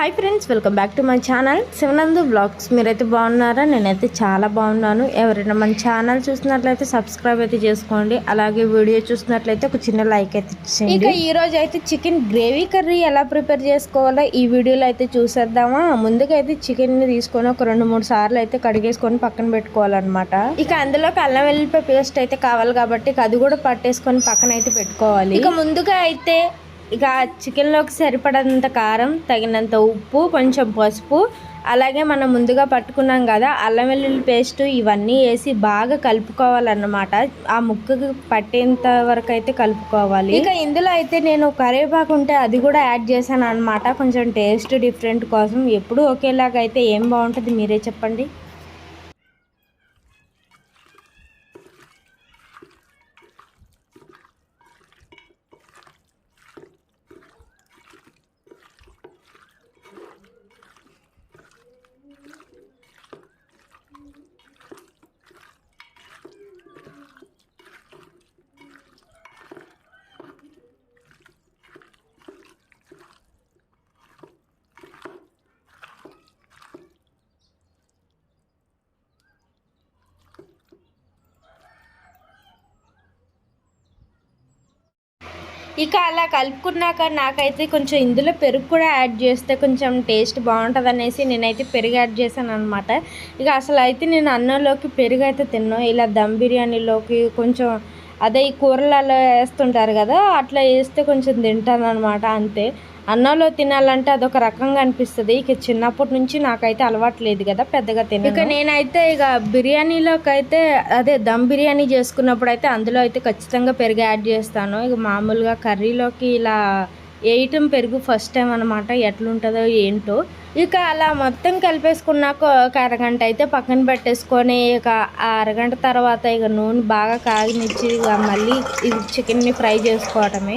Hi friends welcome back to my channel Shivanandu vlogs మీరైతే బాగున్నారా? నేనైతే చాలా బాగున్నాను. ఎవరైనా మన ఛానల్ చూసినట్లయితే సబ్స్క్రైబ్ అయితే చేసుకోండి. అలాగే వీడియో చూసినట్లయితే ఒక చిన్న లైక్ అయితే ఇచ్చేయండి. ఇక ఈ రోజు అయితే చికెన్ గ్రేవీ కర్రీ ఎలా ప్రిపేర్ చేసుకోవాలో ఈ వీడియోలో అయితే చూసేద్దామా? ముందుగా అయితే చికెన్ని తీసుకొని ఒక రెండు మూడు సార్లు అయితే కడిగేసుకొని పక్కన పెట్టుకోవాలన్నమాట. ఇక అందులోకి అల్లం వెల్లిపాయ పేస్ట్ అయితే కావాలి కాబట్టి అది కూడా పట్టేసుకొని పక్కన అయితే పెట్టుకోవాలి. ఇక ముందుగా అయితే ఇక చికెన్లోకి సరిపడంత కారం తగినంత ఉప్పు కొంచెం పసుపు. అలాగే మనం ముందుగా పట్టుకున్నాం కదా అల్లం వెల్లుల్లి పేస్ట్ ఇవన్నీ వేసి బాగా కలుపుకోవాలన్నమాట. ఆ ముక్కకు పట్టేంత వరకు అయితే కలుపుకోవాలి. ఇక ఇందులో అయితే నేను కరివేపాకు ఉంటే అది కూడా యాడ్ చేశాను అనమాట కొంచెం టేస్ట్ డిఫరెంట్ కోసం. ఎప్పుడు ఒకేలాగా అయితే ఏం బాగుంటుంది మీరే చెప్పండి. ఇక అలా కలుపుకున్నాక నాకైతే కొంచెం ఇందులో పెరుగు కూడా యాడ్ చేస్తే కొంచెం టేస్ట్ బాగుంటుంది అనేసి నేనైతే పెరుగు యాడ్ చేశాను అనమాట ఇక అసలు అయితే నేను అన్నంలోకి పెరుగు అయితే తిన్నాను ఇలా దమ్ బిర్యానీలోకి కొంచెం అదే ఈ కూరలలో వేస్తుంటారు కదా అట్లా వేస్తే కొంచెం తింటాను అనమాట అంతే. అన్నంలో తినాలంటే అదొక రకంగా అనిపిస్తుంది. ఇక చిన్నప్పటి నుంచి నాకైతే అలవాటు లేదు కదా పెద్దగా తిన ఇక నేనైతే ఇక బిర్యానీలోకైతే అదే దమ్ బిర్యానీ చేసుకున్నప్పుడు అయితే అందులో అయితే ఖచ్చితంగా పెరుగు యాడ్ చేస్తాను. ఇక మామూలుగా కర్రీలోకి ఇలా వేయటం పెరుగు ఫస్ట్ టైం అనమాట ఎట్లుంటుందో ఏంటో. ఇక అలా మొత్తం కలిపేసుకున్నాక ఒక అరగంట అయితే పక్కన పెట్టేసుకొని ఇక ఆ అరగంట తర్వాత ఇక నూనె బాగా కాగనిచ్చి ఇక మళ్ళీ ఇది చికెన్ని ఫ్రై చేసుకోవటమే.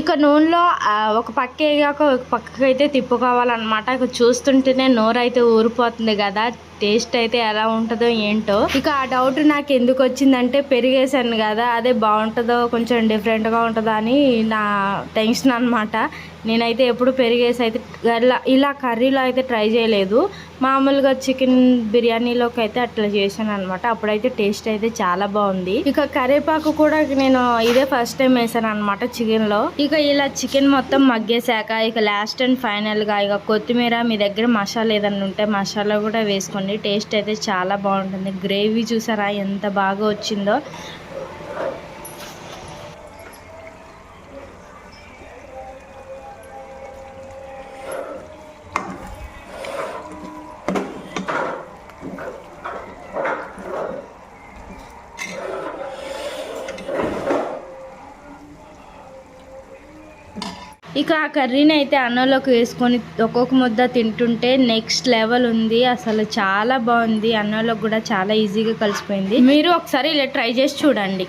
ఇక నూనెలో ఒక పక్క వేగాక ఒక పక్కకి అయితే తిప్పుకోవాలన్నమాట. ఇక చూస్తుంటేనే నోరు అయితే ఊరిపోతుంది కదా. టేస్ట్ అయితే ఎలా ఉంటుందో ఏంటో. ఇక ఆ డౌట్ నాకు ఎందుకు వచ్చిందంటే పెరిగేసాను కదా అదే బాగుంటుందో కొంచెం డిఫరెంట్గా ఉంటుందో అని నా టెన్షన్ అనమాట నేనైతే ఎప్పుడు పెరిగేసి అయితే ఇలా ఇలా కర్రీలో అయితే ట్రై చేయలేదు. మామూలుగా చికెన్ బిర్యానీలోకి అయితే అట్లా చేశాను అనమాట అప్పుడైతే టేస్ట్ అయితే చాలా బాగుంది. ఇక కరివేపాకు కూడా నేను ఇదే ఫస్ట్ టైం వేసాను అనమాట చికెన్లో. ఇక ఇలా చికెన్ మొత్తం మగ్గేశాక ఇక లాస్ట్ అండ్ ఫైనల్గా ఇక కొత్తిమీర మీ దగ్గర మసాలా ఏదన్నా ఉంటే మసాలా కూడా వేసుకోండి టేస్ట్ అయితే చాలా బాగుంటుంది. గ్రేవీ చూసారా? ఎంత బాగా వచ్చిందో. ఇక ఆ కర్రీని అయితే అన్నంలోకి వేసుకొని ఒక్కొక్క ముద్ద తింటుంటే నెక్స్ట్ లెవెల్ ఉంది. అసలు చాలా బాగుంది. అన్నంలోకి కూడా చాలా ఈజీగా కలిసిపోయింది. మీరు ఒకసారి ఇలా ట్రై చేసి చూడండి.